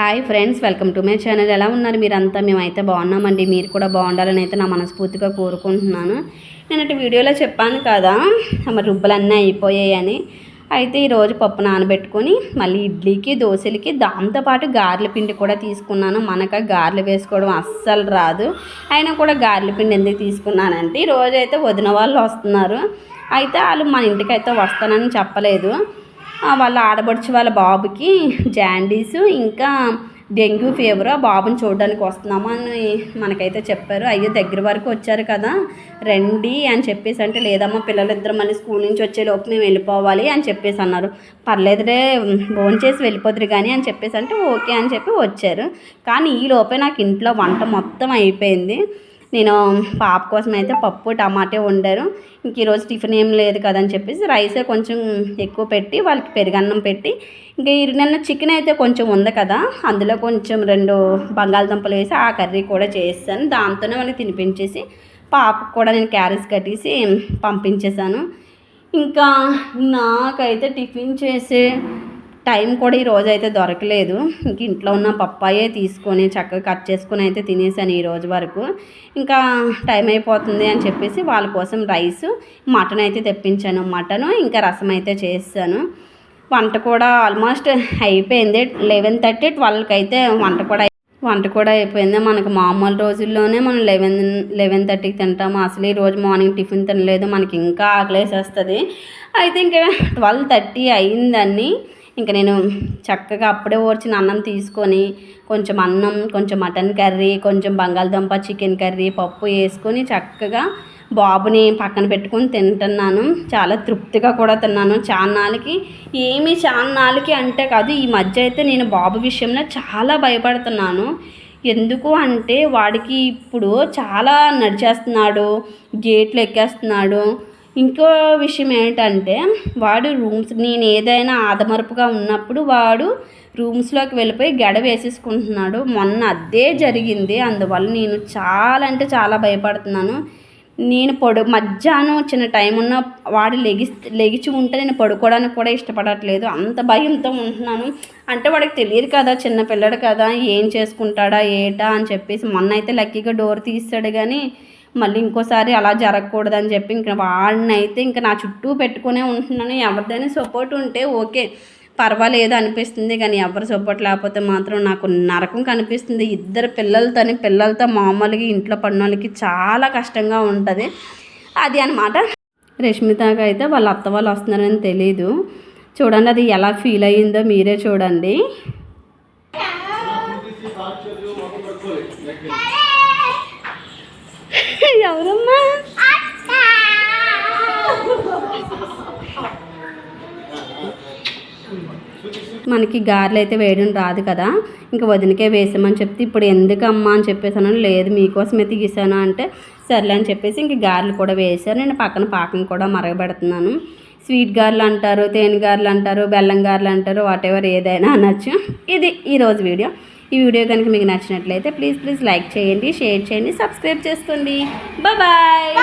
Hi friends welcome to my channel ఎలా ఉన్నారు మీరంతా? మేమైతే బాగున్నామండి. మీరు కూడా బాగుండాలని అయితే నా మనస్ఫూర్తిగా కోరుకుంటున్నాను. నేను వీడియోలో చెప్పాను కదా మరి రుబ్బలన్నీ అయిపోయాయని అయితే ఈరోజు పప్పు నానబెట్టుకొని మళ్ళీ ఇడ్లీకి దోశలకి దాంతోపాటు గార్ల పిండి కూడా తీసుకున్నాను. మనక గారెలు వేసుకోవడం అస్సలు రాదు. అయినా కూడా గారెల పిండి ఎందుకు తీసుకున్నానంటే ఈరోజు అయితే వదిన వాళ్ళు వస్తున్నారు. అయితే వాళ్ళు మన ఇంటికి అయితే వస్తానని చెప్పలేదు. వాళ్ళ ఆడబడుచు వాళ్ళ బాబుకి జాండీస్ ఇంకా డెంగ్యూ ఫీవర్ ఆ బాబుని చూడడానికి వస్తున్నాము అని మనకైతే చెప్పారు. అయ్యో దగ్గర వరకు వచ్చారు కదా రండి అని చెప్పేసి అంటే లేదమ్మా పిల్లలిద్దరు మళ్ళీ స్కూల్ నుంచి వచ్చే లోపు మేము వెళ్ళిపోవాలి అని చెప్పేసి అన్నారు. పర్లేదురే భోజనం చేసి వెళ్ళిపోదురు కానీ అని చెప్పేసి అంటే ఓకే అని చెప్పి వచ్చారు. కానీ ఈ లోపే నాకు ఇంట్లో వంట మొత్తం అయిపోయింది. నేను పాప కోసం అయితే పప్పు టమాటే వండాను ఇంక ఈరోజు టిఫిన్ ఏం లేదు కదని చెప్పేసి రైసే కొంచెం ఎక్కువ పెట్టి వాళ్ళకి పెరుగన్నం పెట్టి ఇంకా ఈ నిన్న చికెన్ అయితే కొంచెం ఉంది కదా అందులో కొంచెం రెండు బంగాళదుంపలు వేసి ఆ కర్రీ కూడా చేస్తాను దాంతోనే వాళ్ళకి తినిపించేసి పాపకు కూడా నేను క్యారెట్స్ కట్టేసి పంపించేశాను. ఇంకా నాకైతే టిఫిన్ చేసే టైం కూడా ఈ అయితే దొరకలేదు. ఇంక ఇంట్లో ఉన్న పప్పాయే తీసుకొని చక్కగా కట్ చేసుకొని అయితే తినేసాను ఈ రోజు వరకు. ఇంకా టైం అయిపోతుంది అని చెప్పేసి వాళ్ళ కోసం రైస్ మటన్ అయితే తెప్పించాను. మటను ఇంకా రసం అయితే చేస్తాను వంట కూడా ఆల్మోస్ట్ అయిపోయింది. లెవెన్ థర్టీ ట్వెల్వ్కి అయితే వంట కూడా వంట కూడా అయిపోయింది. మనకు మామూలు రోజుల్లోనే మనం లెవెన్ లెవెన్ థర్టీకి తింటాము. అసలు ఈ రోజు మార్నింగ్ టిఫిన్ తినలేదు. మనకి ఇంకా ఆకలేసేస్తుంది. అయితే ఇంకా ట్వెల్వ్ థర్టీ అయిందని ఇంకా నేను చక్కగా అప్పుడే ఓర్చిన అన్నం తీసుకొని కొంచెం అన్నం కొంచెం మటన్ కర్రీ కొంచెం బంగాళదుంప చికెన్ కర్రీ పప్పు వేసుకొని చక్కగా బాబుని పక్కన పెట్టుకొని తింటున్నాను. చాలా తృప్తిగా కూడా తిన్నాను. చాన్నాళ్ళకి ఏమి చాన్నాళ్ళకి అంటే కాదు ఈ మధ్య అయితే నేను బాబు విషయంలో చాలా భయపడుతున్నాను. ఎందుకు అంటే వాడికి ఇప్పుడు చాలా నడిచేస్తున్నాడు గేట్లు ఎక్కేస్తున్నాడు. ఇంకో విషయం ఏంటంటే వాడు రూమ్స్ నేను ఏదైనా ఆదమరపుగా ఉన్నప్పుడు వాడు రూమ్స్లోకి వెళ్ళిపోయి గడ వేసేసుకుంటున్నాడు. మొన్న అదే జరిగింది. అందువల్ల నేను చాలా అంటే చాలా భయపడుతున్నాను. నేను పడు మధ్యాహ్నం చిన్న టైం ఉన్న వాడు లెగి లెగిచి ఉంటే నేను పడుకోవడానికి కూడా ఇష్టపడట్లేదు. అంత భయంతో ఉంటున్నాను. అంటే వాడికి తెలియదు కదా చిన్న పిల్లడు కదా ఏం చేసుకుంటాడా ఏటా అని చెప్పేసి మొన్న అయితే లక్కీగా డోర్ తీస్తాడు కానీ మళ్ళీ ఇంకోసారి అలా జరగకూడదని చెప్పి ఇంకా వాడిని అయితే ఇంకా నా చుట్టూ పెట్టుకునే ఉంటున్నాను. ఎవరిదైనా సపోర్ట్ ఉంటే ఓకే పర్వాలేదు అనిపిస్తుంది కానీ ఎవరు సపోర్ట్ లేకపోతే మాత్రం నాకు నరకం కనిపిస్తుంది. ఇద్దరు పిల్లలతోని పిల్లలతో మామూలుగా ఇంట్లో పడిన చాలా కష్టంగా ఉంటుంది. అది అనమాట రష్మితకి అయితే వాళ్ళ అత్త వాళ్ళు వస్తున్నారని తెలీదు. చూడండి అది ఎలా ఫీల్ అయ్యిందో మీరే చూడండి. ఎవరమ్మా? మనకి గారెలు అయితే వేయడం రాదు కదా. ఇంకా వదినకే వేసామని చెప్తే ఇప్పుడు ఎందుకమ్మా అని చెప్పేసాను లేదు మీకోసమే తీసాను అంటే సర్లే అని చెప్పేసి ఇంక గారెలు కూడా వేసాను నేను పక్కన పాకం కూడా మరగబెడుతున్నాను. స్వీట్ గారెలు అంటారు తేనె గారెలు అంటారు బెల్లం గారెలు అంటారు వాటెవర్ ఏదైనా అనొచ్చు. ఇది ఈరోజు వీడియో. ఈ వీడియో కనుక మీకు నచ్చినట్లయితే ప్లీజ్ ప్లీజ్ లైక్ చేయండి షేర్ చేయండి సబ్స్క్రైబ్ చేసుకోండి. బాయ్